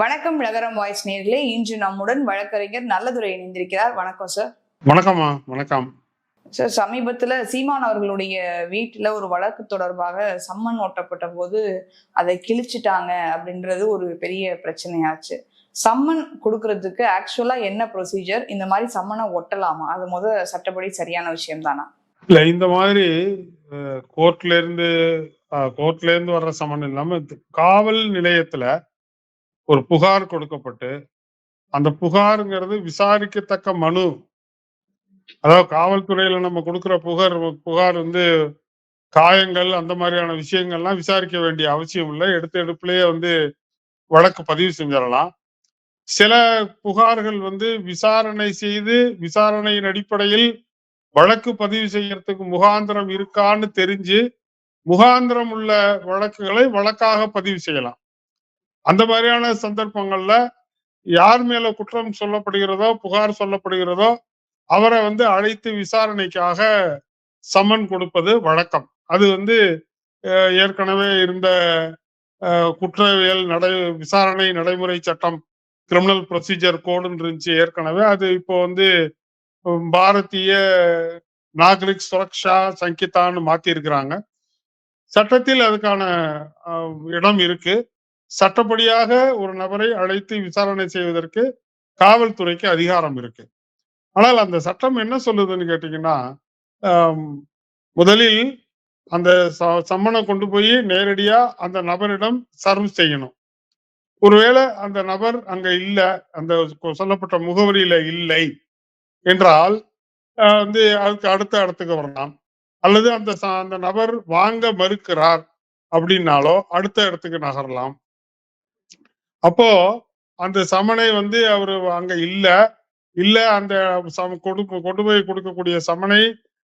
வணக்கம் நகரம் வாய்ஸ் நேர்களே இன்று நம்முடன் வழக்கறிஞர் நல்லதுரை இணைந்திருக்கிறார். வணக்கம் சார் வணக்கம்மா வணக்கம். சார் சமீபத்துல சீமான் அவர்களுடைய வீட்டுல ஒரு வழக்கு தொடர்பாக சம்மன் ஓட்டப்பட்ட போது அதை கிழிச்சிட்டாங்க அப்படின்றது ஒரு பெரிய பிரச்சனையாச்சு. சம்மன் கொடுக்கறதுக்கு ஆக்சுவலா என்ன ப்ரொசீஜர் இந்த மாதிரி சம்மனை ஒட்டலாமா? அது முத சட்டப்படி சரியான விஷயம் தானா இல்ல இந்த மாதிரி கோர்ட்ல இருந்து கோர்ட்ல இருந்து வர்ற சம்மன் இல்லாம காவல் நிலையத்துல ஒரு புகார் கொடுக்கப்பட்டு அந்த புகாருங்கிறது விசாரிக்கத்தக்க மனு. அதாவது காவல்துறையில நம்ம கொடுக்குற புகார் புகார் வந்து காயங்கள் அந்த மாதிரியான விஷயங்கள்லாம் விசாரிக்க வேண்டிய அவசியம் இல்லை. எடுத்த எடுப்புலயே வந்து வழக்கு பதிவு செஞ்சிடலாம். சில புகார்கள் வந்து விசாரணை செய்து விசாரணையின் அடிப்படையில் வழக்கு பதிவு செய்யறதுக்கு முகாந்திரம் இருக்கான்னு தெரிஞ்சு முகாந்திரம் உள்ள வழக்குகளை வழக்காக பதிவு செய்யலாம். அந்த மாதிரியான சந்தர்ப்பங்கள்ல யார் மேல குற்றம் சொல்லப்படுகிறதோ புகார் சொல்லப்படுகிறதோ அவரை வந்து அழைத்து விசாரணைக்காக சம்மன் கொடுப்பது வழக்கம். அது வந்து ஏற்கனவே இருந்த குற்றவியல் நடை விசாரணை நடைமுறை சட்டம் கிரிமினல் ப்ரொசீஜர் கோடுன்னு இருந்துச்சு ஏற்கனவே. அது இப்போ வந்து பாரதிய நாகரிக் சுரக்ஷா சங்கிதான்னு மாத்தி இருக்கிறாங்க சட்டத்தில் அதுக்கான அஹ், இடம் இருக்கு. சட்டப்படியாக ஒரு நபரை அழைத்து விசாரணை செய்வதற்கு காவல்துறைக்கு அதிகாரம் இருக்கு. ஆனால் அந்த சட்டம் என்ன சொல்லுதுன்னு கேட்டீங்கன்னா முதலில் அந்த ச- சம்மனை கொண்டு போய் நேரடியா அந்த நபரிடம் சர்வ் செய்யணும். ஒருவேளை அந்த நபர் அங்க இல்லை அந்த கொ- சொல்லப்பட்ட முகவரியில இல்லை என்றால் வந்து அதுக்கு அடுத்த இடத்துக்கு வரலாம். அல்லது அந்த அந்த நபர் வாங்க மறுக்கிறார் அப்படின்னாலோ அடுத்த இடத்துக்கு நகரலாம். அப்போ அந்த சமனை வந்து அவரு அங்க இல்ல. இல்ல அந்த சம கொடுக்க கொண்டு போய் கொடுக்கக்கூடிய சமனை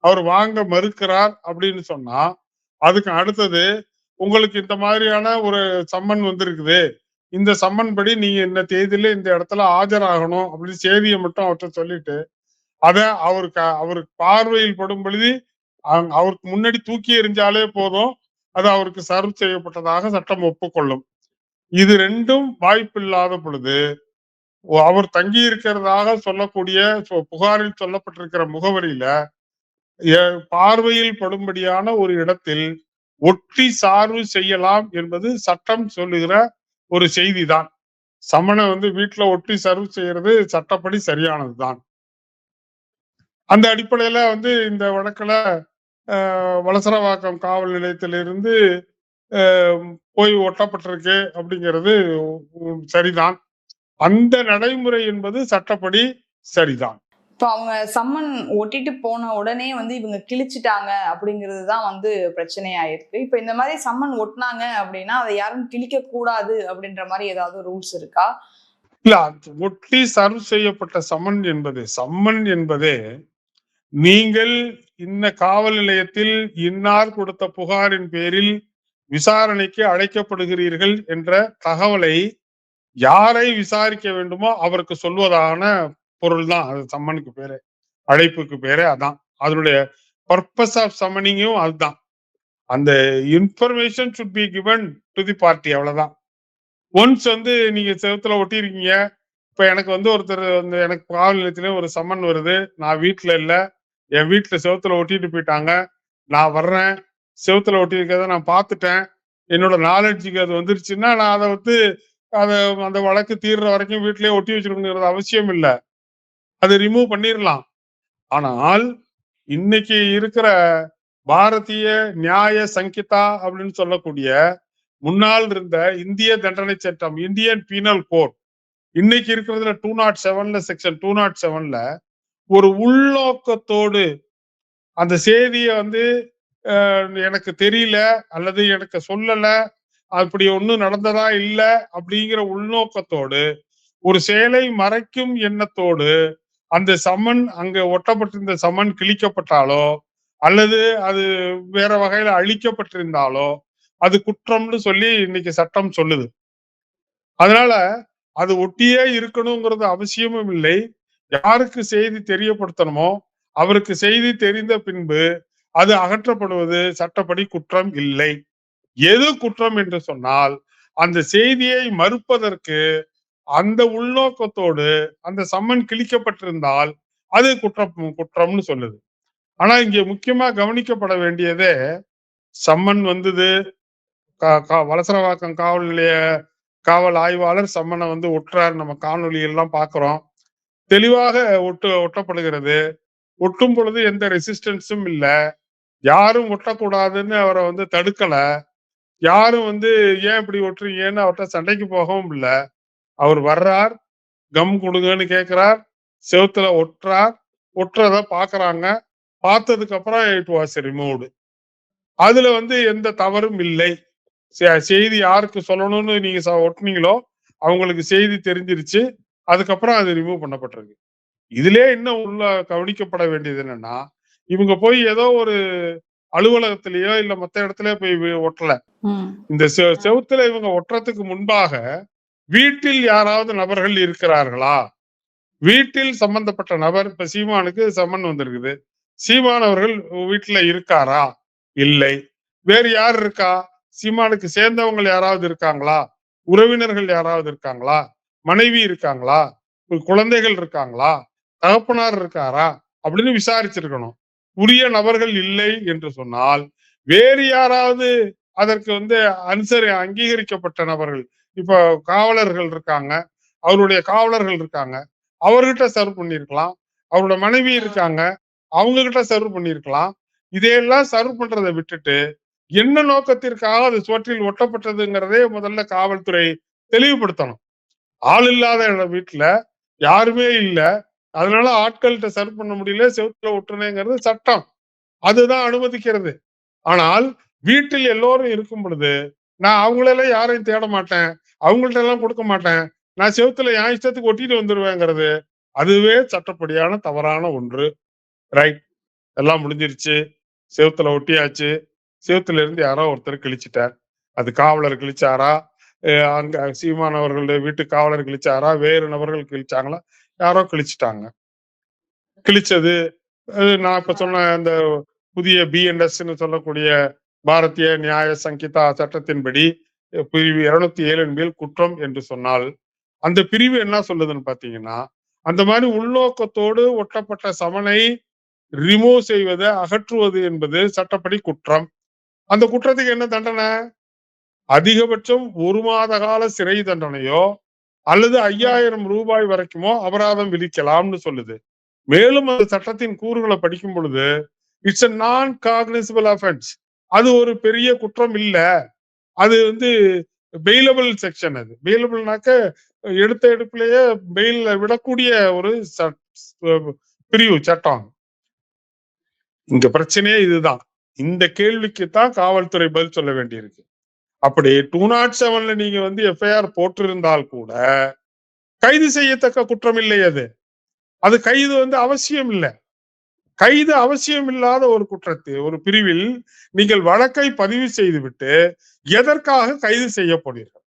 அவர் வாங்க மறுக்கிறார் அப்படின்னு சொன்னா அதுக்கு அடுத்தது உங்களுக்கு இந்த மாதிரியான ஒரு சம்மன் வந்திருக்குது. இந்த சம்மன் படி நீங்க இந்த தேதியில இந்த இடத்துல ஆஜராகணும் அப்படின்னு செய்தியை மட்டும் அவர்கிட்ட சொல்லிட்டு அத அவருக்கு அவருக்கு பார்வையில் படும் பொழுது அவருக்கு முன்னாடி தூக்கி எறிஞ்சாலே போதும். அது அவருக்கு சர்வ் செய்யப்பட்டதாக சட்டம் ஒப்புக்கொள்ளும். இது ரெண்டும் வாய்ப்பில்லாத பொழுது அவர் தங்கி இருக்கிறதாக சொல்லக்கூடிய புகாரில் சொல்லப்பட்டிருக்கிற முகவரியில பார்வையில் படும்படியான ஒரு இடத்தில் ஒட்டி சார்பு செய்யலாம் என்பது சட்டம் சொல்லுகிற ஒரு செய்திதான். சமண வந்து வீட்டுல ஒட்டி சர்வ் செய்யறது சட்டப்படி சரியானதுதான். அந்த அடிப்படையில வந்து இந்த வழக்குல அஹ், வலசரவாக்கம் காவல் நிலையத்திலிருந்து போய் ஒட்டப்பட்டிருக்கு அப்படிங்கிறது சரிதான். அந்த நடைமுறை என்பது சட்டப்படி சரிதான். இப்போ அவங்க சம்மன் ஒட்டிட்டு போன உடனே வந்து இவங்க கிழிச்சிட்டாங்க அப்படிங்கிறது தான் வந்து பிரச்சனையாயிருக்கு. இப்போ இந்த மாதிரி சம்மன் ஒட்டினாங்க அப்படின்னா அதை யாரும் கிழிக்க கூடாது அப்படின்ற மாதிரி ஏதாவது ரூல்ஸ் இருக்கா? இல்ல ஒட்டி சர்வ் செய்யப்பட்ட சம்மன் என்பது சம்மன் என்பதே நீங்கள் இந்த காவல் நிலையத்தில் இன்னார் கொடுத்த புகாரின் பேரில் விசாரணைக்கு அழைக்கப்படுகிறீர்கள் என்ற தகவலை யாரை விசாரிக்க வேண்டுமோ அவருக்கு சொல்வதான பொருள் தான் அது சம்மனுக்கு பேரு அழைப்புக்கு பேரே அதான். அதனுடைய பர்பஸ் ஆஃப் சம்மனிங்கும் அதுதான். அந்த information should be given to the party அவ்வளவுதான். ஒன்ஸ் வந்து நீங்க செவத்துல ஒட்டியிருக்கீங்க இப்ப எனக்கு வந்து ஒருத்தர் வந்து எனக்கு காவல் நிலையத்திலேயே ஒரு சம்மன் வருது. நான் வீட்டுல இல்ல என் வீட்டுல செவத்துல ஒட்டிட்டு போயிட்டாங்க. நான் வர்றேன். செவுத்துல ஒட்டியிருக்கிறத நான் பார்த்துட்டேன். என்னோட நாலேஜுக்கு அது வந்துருச்சுன்னா நான் அதை வந்து அதை அந்த வழக்கு தீர்ற வரைக்கும் வீட்டிலேயே ஒட்டி வச்சிருக்கணுங்கிறது அவசியம் இல்லை. அது ரிமூவ் பண்ணிடலாம் ஆனால் இன்னைக்கு இருக்கிற பாரதிய நியாய சங்கிதா அப்படின்னு சொல்லக்கூடிய முன்னால் இருந்த இந்திய தண்டனை சட்டம் இந்தியன் பீனல் கோட் இன்னைக்கு இருக்கிறதுல டூ நாட் செவன்ல செக்ஷன் டூ நாட் செவன்ல ஒரு உள்நோக்கத்தோடு அந்த செய்தியை வந்து எனக்கு தெரியல அல்லது எனக்கு சொல்லல அப்படி ஒண்ணும் நடந்ததா இல்ல அப்படிங்கிற உள்நோக்கத்தோடு ஒரு செயலை மறைக்கும் எண்ணத்தோடு அந்த சமன் அங்க ஒட்டப்பட்டிருந்த சமன் கிழிக்கப்பட்டாலோ அல்லது அது வேற வகையில அழிக்கப்பட்டிருந்தாலோ அது குற்றம்னு சொல்லி இன்னைக்கு சட்டம் சொல்லுது. அதனால அது ஒட்டியே இருக்கணுங்கிறது அவசியமும் இல்லை. யாருக்கு செய்தி தெரியப்படுத்தணுமோ அவருக்கு செய்தி தெரிந்த பின்பு அது அகற்றப்படுவது சட்டப்படி குற்றம் இல்லை. எது குற்றம் என்று சொன்னால் அந்த செய்தியை மறுப்பதற்கு அந்த உள்நோக்கத்தோடு அந்த சம்மன் கிழிக்கப்பட்டிருந்தால் அது குற்றம் குற்றம்னு சொல்லுது. ஆனா இங்க முக்கியமா கவனிக்கப்பட வேண்டியதே சம்மன் வந்தது கா- வலசரவாக்கம் காவல் நிலைய காவல் ஆய்வாளர் சம்மனை வந்து ஒட்டுறார். நம்ம காணொலியெல்லாம் பார்க்குறோம். பாக்குறோம் தெளிவாக ஒட்டு ஒட்டப்படுகிறது. ஒட்டும் பொழுது எந்த ரெசிஸ்டன்ஸும் இல்ல. யாரும் ஒட்டக்கூடாதுன்னு அவரை வந்து தடுக்கல. யாரும் வந்து ஏன் இப்படி ஒட்டுறீங்கன்னு அவர்கிட்ட சண்டைக்கு போகவும் இல்லை. அவர் வர்றார் கம் கொடுங்கன்னு கேட்கிறார் செவுத்துல ஒட்டுறார் ஒட்டுறத பாக்குறாங்க. பார்த்ததுக்கு அப்புறம் இட் வாஸ் ரிமூவ்டு அதுல வந்து எந்த தவறும் இல்லை. செ- செய்தி யாருக்கு சொல்லணும்னு நீங்க ச- ஒட்டுனீங்களோ அவங்களுக்கு செய்தி தெரிஞ்சிருச்சு. அதுக்கப்புறம் அது ரிமூவ் பண்ணப்பட்டிருக்கு. இதுலயே இன்னும் உள்ள கவனிக்கப்பட வேண்டியது என்னன்னா இவங்க போய் ஏதோ ஒரு அலுவலகத்திலயோ இல்ல மத்த இடத்துலயோ போய் ஒட்டல. இந்த செவுத்துல இவங்க ஒட்டுறதுக்கு முன்பாக வீட்டில் யாராவது நபர்கள் இருக்கிறார்களா? வீட்டில் சம்பந்தப்பட்ட நபர் இப்ப சீமானுக்கு சம்மன் வந்திருக்குது. சீமான் அவர்கள் வீட்டுல இருக்காரா? இல்லை. வேறு யார் இருக்கா? சீமானுக்கு சேர்ந்தவங்க யாராவது இருக்காங்களா? உறவினர்கள் யாராவது இருக்காங்களா? மனைவி இருக்காங்களா? குழந்தைகள் இருக்காங்களா? தகப்பனார் இருக்காரா? அப்படின்னு விசாரிச்சிருக்கணும். உரிய நபர்கள் இல்லை என்று சொன்னால் வேறு யாராவது அதற்கு வந்து அனுசரி அங்கீகரிக்கப்பட்ட நபர்கள் இப்போ காவலர்கள் இருக்காங்க அவருடைய காவலர்கள் இருக்காங்க அவர்கிட்ட சர்வ் பண்ணியிருக்கலாம் அவரோட மனைவி இருக்காங்க அவங்க கிட்ட சர்வ் பண்ணியிருக்கலாம் இதையெல்லாம் சர்வ் பண்றதை விட்டுட்டு என்ன நோக்கத்திற்காக அது சுவற்றில் ஒட்டப்பட்டதுங்கிறதே முதல்ல காவல்துறை தெளிவுபடுத்தணும். ஆள் இல்லாத வீட்டுல யாருமே இல்ல அதனால ஆட்கள்கிட்ட சர்வ் பண்ண முடியல செவுத்துல ஒட்டுனேங்கிறது சட்டம். அதுதான் அனுமதிக்கிறது. ஆனால் வீட்டில் எல்லோரும் இருக்கும் பொழுது நான் அவங்களெல்லாம் யாரையும் தேட மாட்டேன் அவங்கள்ட்ட எல்லாம் கொடுக்க மாட்டேன். நான் செவுத்துல என் இஷ்டத்துக்கு ஒட்டிட்டு வந்துருவேங்கிறது அதுவே சட்டப்படியான தவறான ஒன்று. ரைட் எல்லாம் முடிஞ்சிருச்சு. செவுத்துல ஒட்டியாச்சு. செவத்துல இருந்து யாரோ ஒருத்தர் கிழிச்சிட்டார். அது காவலர் கிழிச்சாரா? அஹ் அங்க சீமானவர்களுடைய வீட்டு காவலர் கிழிச்சாரா? வேறு நபர்கள் கிழிச்சாங்களா? யாரோ கிழிச்சிட்டாங்க. கிழிச்சது நான் இப்ப சொன்ன அந்த புதிய பிஎன்எஸ்ன்னு சொல்லக்கூடிய பாரதிய நியாய சங்கீதா சட்டத்தின்படி பிரிவு இருநூத்தி ஏழின் மேல் குற்றம் என்று சொன்னால் அந்த பிரிவு என்ன சொல்லுதுன்னு பாத்தீங்கன்னா அந்த மாதிரி உள்நோக்கத்தோடு ஒட்டப்பட்ட சமனை ரிமூவ் செய்வது அகற்றுவது என்பது சட்டப்படி குற்றம். அந்த குற்றத்துக்கு என்ன தண்டனை? அதிகபட்சம் ஒரு மாத கால சிறை தண்டனையோ அல்லது ஐயாயிரம் ரூபாய் வரைக்குமோ அபராதம் விதிக்கலாம்னு சொல்லுது. மேலும் அந்த சட்டத்தின் கூறுகளை படிக்கும் பொழுது இட்ஸ் அ நான் காக்னிசிபிள் அஃபென்ஸ் அது ஒரு பெரிய குற்றம் இல்ல. அது வந்து பெயிலபிள் செக்ஷன் அது. பெயிலபிள்னாக்க எடுத்த எடுப்புலயே பெயில விடக்கூடிய ஒரு பிரிவு சட்டம். இங்க பிரச்சனையே இதுதான். இந்த கேள்விக்கு தான் காவல்துறை பதில் சொல்ல வேண்டியிருக்கு. அப்படி டூ நாட் செவன்ல நீங்க வந்து எஃப்ஐஆர் போட்டிருந்தால் கூட கைது செய்யத்தக்க குற்றம் இல்லை அது. அது கைது வந்து அவசியம் இல்லை. கைது அவசியம் இல்லாத ஒரு குற்றத்தை ஒரு பிரிவில் நீங்கள் வழக்கை பதிவு செய்துவிட்டு எதற்காக கைது செய்யப்படுவீர்கள்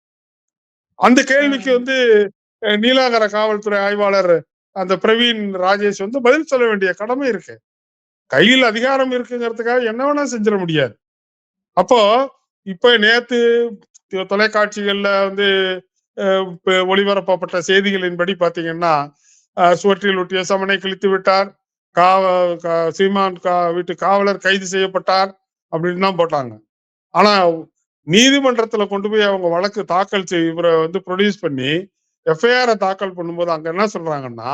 அந்த கேள்விக்கு வந்து நீலாகர காவல்துறை ஆய்வாளர் அந்த பிரவீன் ராஜேஷ் வந்து பதில் சொல்ல வேண்டிய கடமை இருக்கு. கையில் அதிகாரம் இருக்குங்கிறதுக்காக என்ன வேணா செஞ்சிட முடியாது. அப்போ இப்ப நேத்து தொலைக்காட்சிகள்ல வந்து ஒளிபரப்பப்பட்ட செய்திகளின்படி பாத்தீங்கன்னா சுவற்றில் ஒட்டிய சமனை கிழித்து விட்டார். காவ கா- சீமான் கா வீட்டு காவலர் கைது செய்யப்பட்டார் அப்படின்னு தான் போட்டாங்க. ஆனா நீதிமன்றத்துல கொண்டு போய் அவங்க வழக்கு தாக்கல் செய் இவரை வந்து ப்ரொடியூஸ் பண்ணி எஃப்ஐஆரை தாக்கல் பண்ணும்போது அங்க என்ன சொல்றாங்கன்னா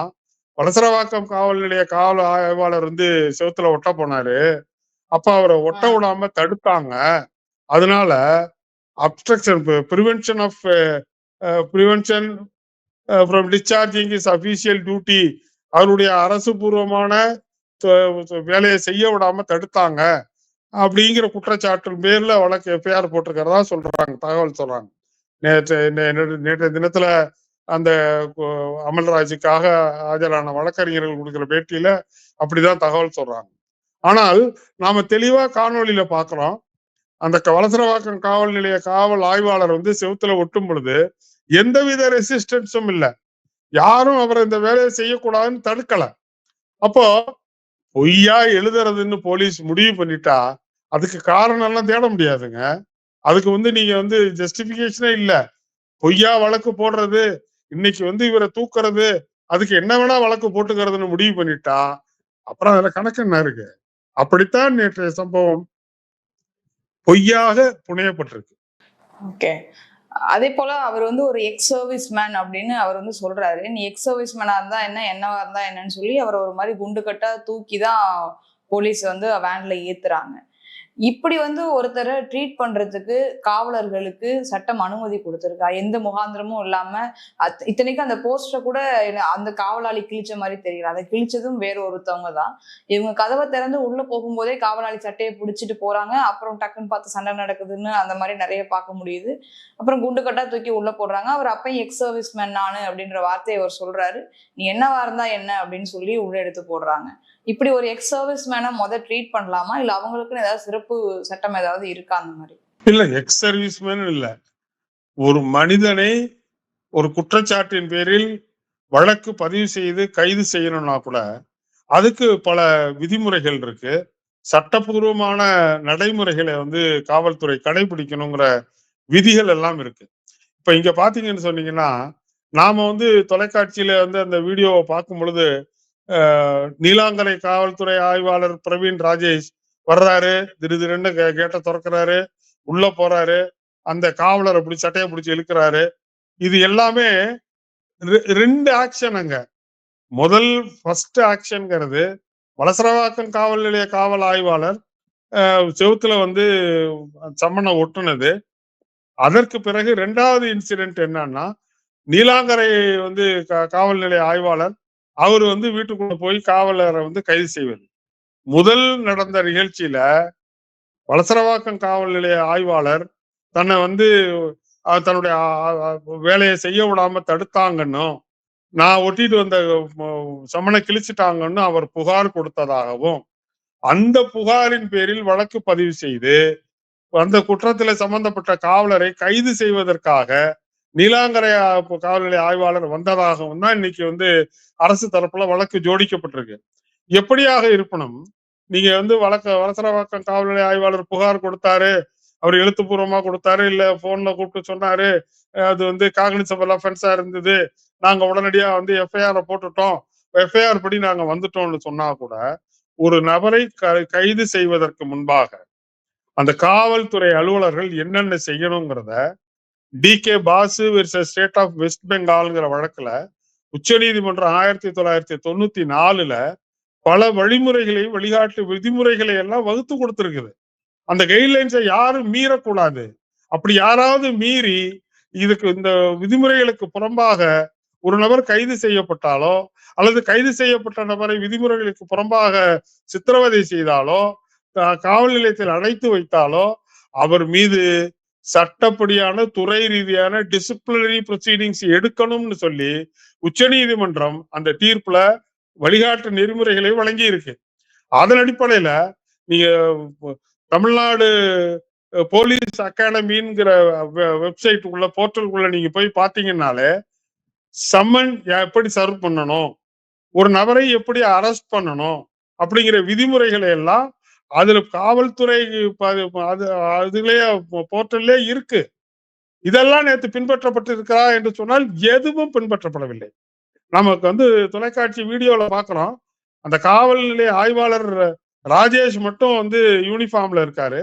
வலசரவாக்கம் காவல் நிலைய காவல் ஆய்வாளர் வந்து செவுத்துல ஒட்ட போனாரு. அப்ப அவரை ஒட்ட விடாம தடுத்தாங்க. அதனால obstruction prevention of prevention from discharging is official duty அவருடைய அரசு பூர்வமான வேலையை செய்ய விடாம தடுத்தாங்க. அப்படிங்கிற குற்றச்சாட்டு பேர்ல வழக்கு எஃப்ஐஆர் போட்டிருக்கிறதா சொல்றாங்க தகவல் சொல்றாங்க. நேற்று நேற்று நேற்றைய தினத்துல அந்த அமல்ராஜுக்காக ஆஜரான வழக்கறிஞர்கள் கொடுக்கிற பேட்டியில அப்படிதான் தகவல் சொல்றாங்க. ஆனால் நாம தெளிவா காணொலியில பாக்குறோம். அந்த வளசரவாக்கம் காவல் நிலைய காவல் ஆய்வாளர் வந்து செவுத்துல ஒட்டும் பொழுது எந்தவித ரெசிஸ்டன்ஸும் இல்ல. யாரும் அவரை இந்த வேலையை செய்யக்கூடாதுன்னு தடுக்கல. அப்போ பொய்யா எழுதுறதுன்னு போலீஸ் முடிவு பண்ணிட்டா அதுக்கு காரணம் எல்லாம் தேட முடியாதுங்க. அதுக்கு வந்து நீங்க வந்து ஜஸ்டிபிகேஷனே இல்ல. பொய்யா வழக்கு போடுறது இன்னைக்கு வந்து இவரை தூக்குறது அதுக்கு என்ன வேணா வழக்கு போட்டுக்கிறதுன்னு முடிவு பண்ணிட்டா அப்புறம் அதுல கணக்கு என்ன இருக்கு? அப்படித்தான் நேற்றைய சம்பவம் பொய்யாக புனையப்பட்டிருக்கு. ஓகே. அதே போல அவர் வந்து ஒரு எக்ஸ் சர்வீஸ் மேன் அப்படின்னு அவர் வந்து சொல்றாரு. நீ எக்ஸ் சர்வீஸ் மேனா இருந்தா என்ன என்னவா இருந்தா என்னன்னு சொல்லி அவர் ஒரு மாதிரி குண்டு கட்டா தூக்கி தான் போலீஸ் வந்து வேன்ல ஏத்துறாங்க. இப்படி வந்து ஒருத்தரை ட்ரீட் பண்றதுக்கு காவலர்களுக்கு சட்டம் அனுமதி கொடுத்துருக்கா? எந்த முகாந்திரமும் இல்லாம அத்- இத்தனைக்கும் அந்த போஸ்டரை கூட என்ன- அந்த காவலாளி கிழிச்ச மாதிரி தெரியல. அதை கிழிச்சதும் வேற ஒருத்தவங்க தான். இவங்க கதவை திறந்து உள்ள போகும்போதே காவலாளி சட்டையை பிடிச்சிட்டு போறாங்க. அப்புறம் டக்குன்னு பார்த்து சண்டை நடக்குதுன்னு அந்த மாதிரி நிறைய பார்க்க முடியுது. அப்புறம் குண்டு கட்டா தூக்கி உள்ள போடுறாங்க. அவர் அப்பயும் எக்ஸ் சர்வீஸ் மேன் நானு அப்படின்ற வார்த்தையை அவர் சொல்றாரு. நீ என்னவா இருந்தா என்ன அப்படின்னு சொல்லி உள்ள எடுத்து போடுறாங்க. இப்படி ஒரு எக்ஸ் சர்வீஸ் மேனை முத ட்ரீட் பண்ணலாமா? இல்ல அவங்களுக்குன்னு ஏதாவது சிறப்பு சட்டம் ஏதாவது இருக்கா அந்த மாதிரி? இல்ல எக்ஸ் சர்வீஸ் மேன் இல்ல. ஒரு மனிதனை ஒரு குற்றச்சாட்டின் பேரில் வழக்கு பதிவு செய்து கைது செய்யணும்னா கூட அதுக்கு பல விதிமுறைகள் இருக்கு. சட்டப்பூர்வமான நடைமுறைகளை வந்து காவல்துறை கடைபிடிக்கணுங்கிற விதிகள் எல்லாம் இருக்கு. இப்ப இங்க பாத்தீங்கன்னு சொன்னீங்கன்னா நாம வந்து தொலைக்காட்சியில வந்து அந்த வீடியோவை பார்க்கும் பொழுது நீலாங்கரை காவல்துறை ஆய்வாளர் பிரவீன் ராஜேஷ் வர்றாரு. திடீர்னு திருன்னு கேட்ட திறக்கிறாரு. உள்ள போறாரு. அந்த காவலர் அப்படி சட்டையை பிடிச்சி இழுக்கிறாரு. இது எல்லாமே ரெ- ரெண்டு ஆக்ஷன் அங்க முதல் ஃபர்ஸ்ட் ஆக்ஷன்ங்கிறது வலசரவாக்கம் காவல் நிலைய காவல் ஆய்வாளர் அஹ், செவுத்துல வந்து சம்மனை ஒட்டுனது. அதற்கு பிறகு ரெண்டாவது இன்சிடென்ட் என்னன்னா நீலாங்கரை வந்து காவல் நிலைய ஆய்வாளர் அவர் வந்து வீட்டுக்குள்ள போய் காவலரை வந்து கைது செய்வது முதல் நடந்த நிகழ்ச்சியில வலசரவாக்கம் காவல் நிலைய ஆய்வாளர் தன்னை வந்து தன்னுடைய வேலையை செய்ய விடாம தடுத்தாங்கன்னும் நான் ஒட்டிட்டு வந்த ம- சமனை கிழிச்சிட்டாங்கன்னு அவர் புகார் கொடுத்ததாகவும் அந்த புகாரின் பேரில் வழக்கு பதிவு செய்து அந்த குற்றத்துல சம்பந்தப்பட்ட காவலரை கைது செய்வதற்காக நீலாங்கரை காவல்நிலைய ஆய்வாளர் வந்ததாகவும் தான் இன்னைக்கு வந்து அரசு தரப்புல வழக்கு ஜோடிக்கப்பட்டிருக்கு. எப்படியாக இருப்பினும் நீங்க வந்து வழக்க வளசரவாக்கம் காவல்நிலைய ஆய்வாளர் புகார் கொடுத்தாரு அவர் எழுத்துப்பூர்வமா கொடுத்தாரு இல்ல போன்ல கூப்பிட்டு சொன்னாரு அது வந்து காகனிசபல் அஃபென்ஸா இருந்தது நாங்க உடனடியா வந்து எஃப்ஐஆர் போட்டுட்டோம் எஃப்ஐஆர் படி நாங்க வந்துட்டோம்னு சொன்னா கூட ஒரு நபரை க- கைது செய்வதற்கு முன்பாக அந்த காவல்துறை அலுவலர்கள் என்னென்ன செய்யணுங்கிறத D K Basu versus state of west பெங்கால்ங்கிற வழக்குல உச்ச நீதிமன்றம் ஆயிரத்தி தொள்ளாயிரத்தி தொண்ணூத்தி நாலுல பல வழிமுறைகளை வழிகாட்டு விதிமுறைகளை எல்லாம் வகுத்து கொடுத்துருக்குது. அந்த கைட்லைன்ஸை யாரும் மீறக்கூடாது. அப்படி யாராவது மீறி இதுக்கு இந்த விதிமுறைகளுக்கு புறம்பாக ஒரு நபர் கைது செய்யப்பட்டாலோ அல்லது கைது செய்யப்பட்ட நபரை விதிமுறைகளுக்கு புறம்பாக சித்திரவதை செய்தாலோ காவல் நிலையத்தில் அடைத்து வைத்தாலோ அவர் மீது சட்டப்படியான துறை ரீதியான டிசிப்ளினரி ப்ரொசீடிங்ஸ் எடுக்கணும்னு சொல்லி உச்ச நீதிமன்றம் அந்த தீர்ப்புல வழிகாட்டு நெறிமுறைகளை வழங்கி இருக்கு அதன் அடிப்படையில நீங்க தமிழ்நாடு போலீஸ் அகாடமிங்கிற வெப்சைட் உள்ள போர்ட்டலுக்குள்ள நீங்க போய் பாத்தீங்கன்னாலே சம்மன் எப்படி சர்வ் பண்ணணும்? ஒரு நபரை எப்படி அரெஸ்ட் பண்ணணும்? அப்படிங்கிற விதிமுறைகளை எல்லாம் அதுல காவல்துறை அது அதுலயே போர்ட்டல்லே இருக்கு. இதெல்லாம் நேற்று பின்பற்றப்பட்டு இருக்கிறா என்று சொன்னால் எதுவும் பின்பற்றப்படவில்லை. நமக்கு வந்து தொலைக்காட்சி வீடியோல பாக்குறோம். அந்த காவல் நிலைய ஆய்வாளர் ராஜேஷ் மட்டும் வந்து யூனிஃபார்ம்ல இருக்காரு.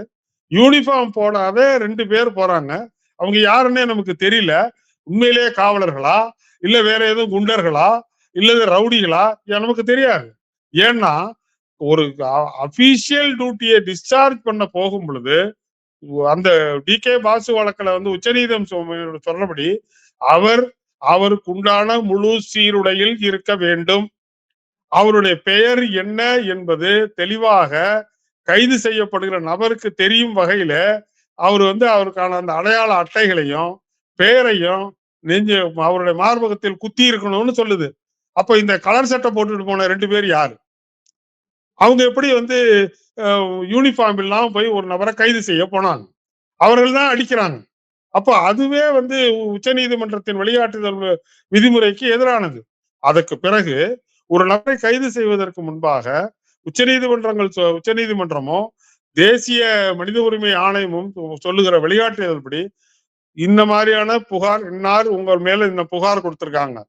யூனிஃபார்ம் போடாத ரெண்டு பேர் போறாங்க. அவங்க யாருன்னே நமக்கு தெரியல. உண்மையிலேயே காவலர்களா? இல்ல வேற எதுவும் குண்டர்களா? இல்ல ரவுடிகளா? நமக்கு தெரியாது. ஏன்னா ஒரு அபிஷியல் டியூட்டியை டிஸ்சார்ஜ் பண்ண போகும் பொழுது அந்த டி கே பாசு வழக்கில் வந்து உச்சநீதிமன்றம் சொன்னபடி அவர் அவருக்கு உண்டான முழு சீருடையில் இருக்க வேண்டும். அவருடைய பெயர் என்ன என்பது தெளிவாக கைது செய்யப்படுகிற நபருக்கு தெரியும் வகையில அவர் வந்து அவருக்கான அந்த அடையாள அட்டைகளையும் பெயரையும் நெஞ்சு அவருடைய மார்பகத்தில் குத்தி இருக்கணும்னு சொல்லுது. அப்ப இந்த கலர் சட்டை போட்டுட்டு போன ரெண்டு பேர் யாரு? அவங்க எப்படி வந்து யூனிஃபார்ம் இல்லாம போய் ஒரு நபரை கைது செய்ய போனாங்க. அவர்கள் தான் அடிக்கிறாங்க. அப்ப அதுவே வந்து உச்சநீதிமன்றத்தின் வழிகாட்டுதல் விதிமுறைக்கு எதிரானது. அதற்கு பிறகு ஒரு நபரை கைது செய்வதற்கு முன்பாக உச்சநீதிமன்றங்கள் சொ- உச்சநீதிமன்றமோ தேசிய மனித உரிமை ஆணையமும் சொல்லுகிற வழிகாட்டுதல்படி இந்த மாதிரியான புகார் இன்னார் உங்கள் மேல இந்த புகார் கொடுத்திருக்காங்க.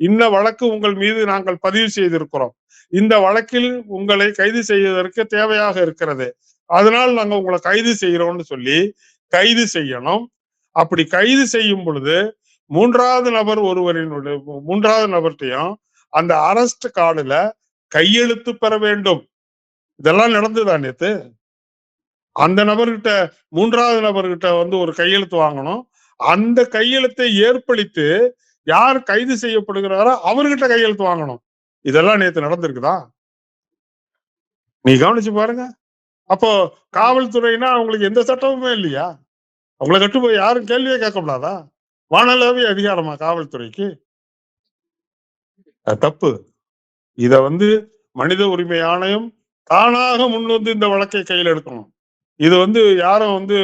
இந்த வழக்கு உங்கள் மீது நாங்கள் பதிவு செய்திருக்கிறோம். இந்த வழக்கில் உங்களை கைது செய்வதற்கு தேவையாக இருக்கிறது. அதனால் நாங்க உங்களை கைது செய்யறோம்னு சொல்லி கைது செய்யணும். அப்படி கைது செய்யும் பொழுது மூன்றாவது நபர் ஒருவரினுடைய மூன்றாவது நபர்கிட்டையும் அந்த அரஸ்ட் கார்டுல கையெழுத்து பெற வேண்டும். இதெல்லாம் நடந்ததா நேத்து? அந்த நபர்கிட்ட மூன்றாவது நபர்கிட்ட வந்து ஒரு கையெழுத்து வாங்கணும். அந்த கையெழுத்தை ஏற்பளித்து யார் கைது செய்யப்படுகிறாரோ அவர்கிட்ட கையெழுத்து வாங்கணும். இதெல்லாம் நேத்து நடந்திருக்குதா? நீ கவனிச்சு பாருங்க. அப்போ காவல்துறைனா அவங்களுக்கு எந்த சட்டமுமே இல்லையா? அவங்கள கட்டு போய் யாரும் கேள்வியே கேட்கக்கூடாதா? வானளாவிய அதிகாரமா காவல்துறைக்கு? தப்பு. இத வந்து மனித உரிமை ஆணையம் தானாக முன் வந்து இந்த வழக்கை கையில் எடுக்கணும். இது வந்து யாரும் வந்து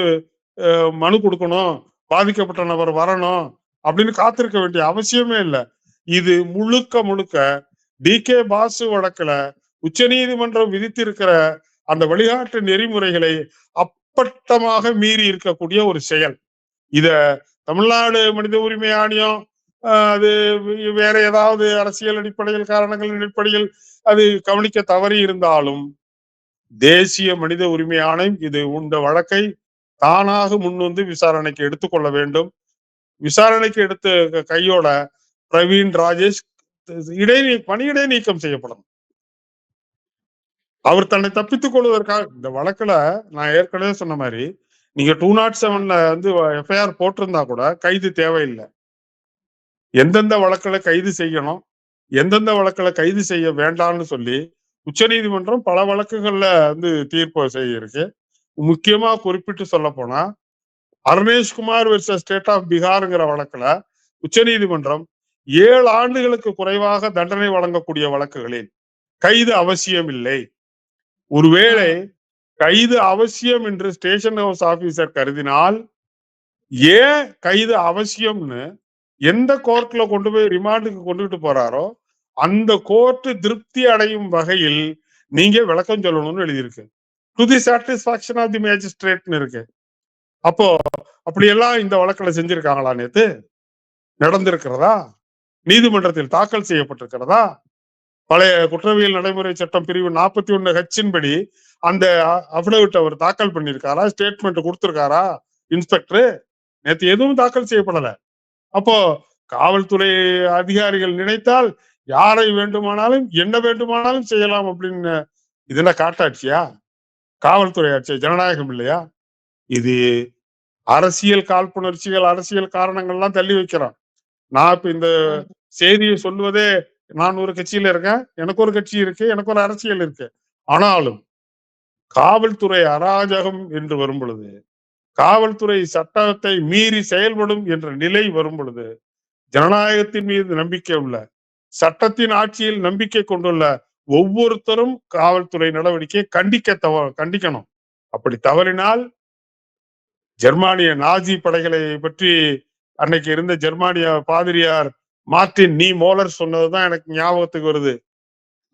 மனு கொடுக்கணும் பாதிக்கப்பட்ட நபர் வரணும் அப்படின்னு காத்திருக்க வேண்டிய அவசியமே இல்லை. இது முழுக்க முழுக்க டி கே பாசு வழக்குல உச்ச நீதிமன்றம் விதித்திருக்கிற அந்த வழிகாட்டு நெறிமுறைகளை அப்பட்டமாக மீறி இருக்கக்கூடிய ஒரு செயல். இத தமிழ்நாடு மனித உரிமை ஆணையம் அது வேற ஏதாவது அரசியல் அடிப்படையில் காரணங்களின் அடிப்படையில் அது கவனிக்க தவறி இருந்தாலும் தேசிய மனித உரிமை ஆணையம் இது இந்த வழக்கை தானாக முன்வந்து விசாரணைக்கு எடுத்துக்கொள்ள வேண்டும். விசாரணைக்கு எடுத்த கையோட பிரவீன் ராஜேஷ் இடைநீ பணியிடை நீக்கம் செய்யப்படும். அவர் தன்னை தப்பித்துக் கொள்வதற்காக இந்த வழக்குல நான் ஏற்கனவே சொன்ன மாதிரி நீங்க டூ நாட் செவன்ல வந்து எஃப்ஐஆர் போட்டிருந்தா கூட கைது தேவையில்லை. எந்தெந்த வழக்குல கைது செய்யணும் எந்தெந்த வழக்குல கைது செய்ய வேண்டாம்னு சொல்லி உச்ச நீதிமன்றம் பல வழக்குகள்ல வந்து தீர்ப்பு செய்யிருக்கு. முக்கியமா குறிப்பிட்டு சொல்ல போனா அருணேஷ்குமார் வெர்சஸ் ஸ்டேட் ஆஃப் பீகாருங்கிற வழக்குல உச்ச நீதிமன்றம் ஏழு ஆண்டுகளுக்கு குறைவாக தண்டனை வழங்கக்கூடிய வழக்குகளில் கைது அவசியம் இல்லை ஒருவேளை கைது அவசியம் என்று ஸ்டேஷன் ஹவுஸ் ஆபீசர் கருதினால் ஏன் கைது அவசியம்னு எந்த கோர்ட்ல கொண்டு போய் ரிமாண்டுக்கு கொண்டுகிட்டு போறாரோ அந்த கோர்ட் திருப்தி அடையும் வகையில் நீங்க விளக்கம் சொல்லணும்னு எழுதியிருக்கு. To the satisfaction of the மேஜிஸ்ட்ரேட்னு இருக்கு. அப்போ அப்படியெல்லாம் இந்த வழக்குல செஞ்சிருக்காங்களா நேத்து? நடந்திருக்கிறதா? நீதிமன்றத்தில் தாக்கல் செய்யப்பட்டிருக்கிறதா? பழைய குற்றவியல் நடைமுறை சட்டம் பிரிவு நாற்பத்தி ஒண்ணு ஹச்சின் படி அந்த அபிடவிட் அவர் தாக்கல் பண்ணியிருக்காரா? ஸ்டேட்மெண்ட் கொடுத்துருக்காரா? இன்ஸ்பெக்டர் நேற்று எதுவும் தாக்கல் செய்யப்படலை. அப்போ காவல்துறை அதிகாரிகள் நினைத்தால் யாரை வேண்டுமானாலும் என்ன வேண்டுமானாலும் செய்யலாம் அப்படின்னு இதெல்லாம் காட்டாட்சியா? காவல்துறை ஆட்சியா ஜனநாயகம் இல்லையா? இது அரசியல் காழ்ப்புணர்ச்சிகள் அரசியல் காரணங்கள்லாம் தள்ளி வைக்கிறோம். நான் இப்ப இந்த செய்தியை சொல்லுவதே நான் ஒரு கட்சியில இருக்கேன் எனக்கு ஒரு கட்சி இருக்கு எனக்கு ஒரு அரசியல் இருக்கு. ஆனாலும் காவல்துறை அராஜகம் என்று வரும் பொழுது காவல்துறை சட்டத்தை மீறி செயல்படும் என்ற நிலை வரும் பொழுது ஜனநாயகத்தின் மீது நம்பிக்கை உள்ள சட்டத்தின் ஆட்சியில் நம்பிக்கை கொண்டுள்ள ஒவ்வொருத்தரும் காவல்துறை நடவடிக்கையை கண்டிக்க தவ கண்டிக்கணும். அப்படி தவறினால் ஜெர்மானிய நாஜி படைகளை பற்றி அன்னைக்கு இருந்த ஜெர்மானிய பாதிரியார் மார்டின் நீ மோலர் சொன்னதுதான் எனக்கு ஞாபகத்துக்கு வருது.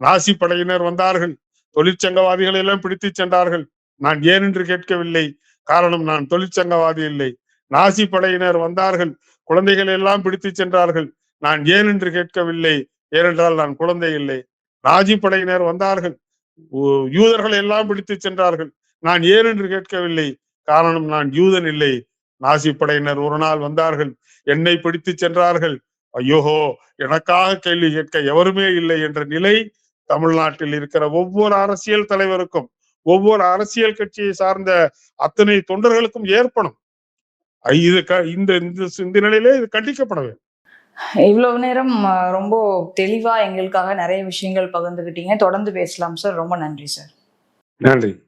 நாசி படையினர் வந்தார்கள். தொழிற்சங்கவாதிகளை எல்லாம் பிடித்து சென்றார்கள். நான் ஏன் என்று கேட்கவில்லை. காரணம் நான் தொழிற்சங்கவாதி இல்லை. நாசி படையினர் வந்தார்கள். குழந்தைகள் எல்லாம் பிடித்து சென்றார்கள். நான் ஏன் என்று கேட்கவில்லை. ஏனென்றால் நான் குழந்தை இல்லை. நாஜி படையினர் வந்தார்கள். யூதர்கள் எல்லாம் பிடித்து சென்றார்கள். நான் ஏன் என்று கேட்கவில்லை. காரணம் நான் யூதன் இல்லை. நாசி படையினர் ஒரு நாள் வந்தார்கள். என்னை பிடித்து சென்றார்கள். ஐயோஹோ எனக்காக கேள்வி கேட்க எவருமே இல்லை என்ற நிலை தமிழ்நாட்டில் இருக்கிற ஒவ்வொரு அரசியல் தலைவருக்கும் ஒவ்வொரு அரசியல் கட்சியை சார்ந்த அத்தனை தொண்டர்களுக்கும் ஏற்படும். இது க- இந்த இந்த நிலையிலே இது கண்டிக்கப்பட வேண்டும். இவ்வளவு நேரம் ரொம்ப தெளிவா எங்களுக்காக நிறைய விஷயங்கள் பகிர்ந்துக்கிட்டீங்க தொடர்ந்து பேசலாம் சார். ரொம்ப நன்றி சார். நன்றி.